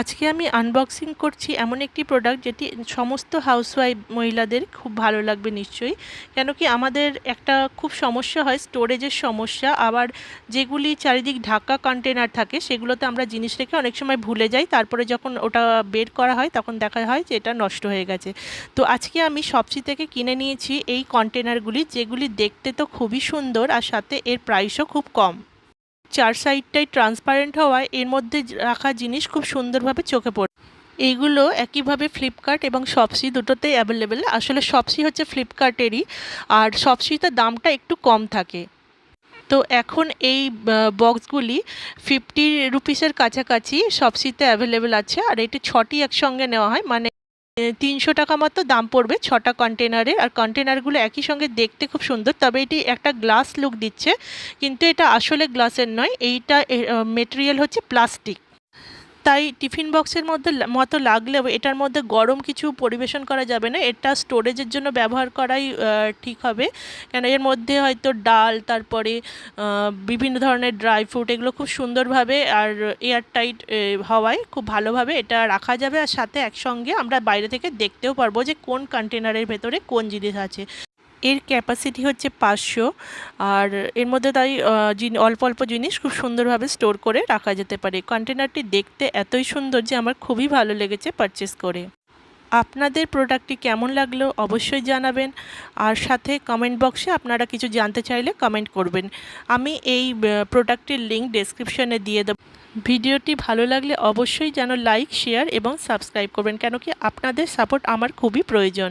আজকে আমি আনবক্সিং করছি এমন একটি প্রোডাক্ট যেটি সমস্ত হাউসওয়াইফ মহিলাদের খুব ভালো লাগবে নিশ্চয়ই। কেন কি আমাদের একটা খুব সমস্যা হয় স্টোরেজের সমস্যা। আবার যেগুলি চারিদিক ঢাকা কন্টেনার থাকে, সেগুলোতে আমরা জিনিস রেখে অনেক সময় ভুলে যাই। তারপরে যখন ওটা বের করা হয়, তখন দেখা হয় যে এটা নষ্ট হয়ে গেছে। তো আজকে আমি সবচি থেকে কিনে নিয়েছি এই কন্টেনারগুলি যেগুলি দেখতে তো খুবই সুন্দর, আর সাথে এর প্রাইসও খুব কম। চার সাইডটাই ট্রান্সপারেন্ট হওয়ায় এর মধ্যে রাখা জিনিস খুব সুন্দরভাবে চোখে পড়ে। এইগুলো একইভাবে ফ্লিপকার্ট এবং শপসি দুটোতেই অ্যাভেলেবেল আসলে শপসি হচ্ছে ফ্লিপকার্টেরই আর শপসিতে দামটা একটু কম থাকে। তো এখন এই বক্সগুলি ফিফটি রুপিসের কাছাকাছি শপসিতে অ্যাভেলেবেল আছে, আর এটি ছটি একসঙ্গে নেওয়া হয়। মানে তিনশো টাকা মতো দাম পড়বে ছটা কন্টেনারে আর কন্টেনারগুলো একই সঙ্গে দেখতে খুব সুন্দর, তবে এটি একটা গ্লাস লুক দিচ্ছে, কিন্তু এটা আসলে গ্লাসের নয়, এইটা মেটেরিয়াল হচ্ছে প্লাস্টিক তাই টিফিন বক্সের মধ্যে মতো লাগলেও এটার মধ্যে গরম কিছু পরিবেশন করা যাবে না। এটা স্টোরেজের জন্য ব্যবহার করাই ঠিক হবে। কেন এর মধ্যে হয়তো ডাল, তারপরে বিভিন্ন ধরনের ড্রাই ফ্রুট এগুলো খুব সুন্দরভাবে আর এয়ার টাইট হওয়ায় খুব ভালোভাবে এটা রাখা যাবে। আর সাথে একসঙ্গে আমরা বাইরে থেকে দেখতেও পারব যে কোন কন্টেনারের ভেতরে কোন জিনিস আছে। এর ক্যাপাসিটি হচ্ছে পাঁচশো। আর এর মধ্যে তাই অল্প অল্প জিনিস খুব সুন্দরভাবে স্টোর করে রাখা যেতে পারে। কন্টেনারটি দেখতে এতই সুন্দর যে আমার খুবই ভালো লেগেছে পারচেস করে। আপনাদের প্রোডাক্টটি কেমন লাগল অবশ্যই জানাবেন। আর সাথে কমেন্ট বক্সে আপনারা কিছু জানতে চাইলে কমেন্ট করবেন। আমি এই প্রোডাক্টের লিঙ্ক ডেসক্রিপশনে দিয়ে দেবো। ভিডিওটি ভালো লাগলে অবশ্যই যেন লাইক শেয়ার এবং সাবস্ক্রাইব করবেন, কেন কি আপনাদের সাপোর্ট আমার খুবই প্রয়োজন।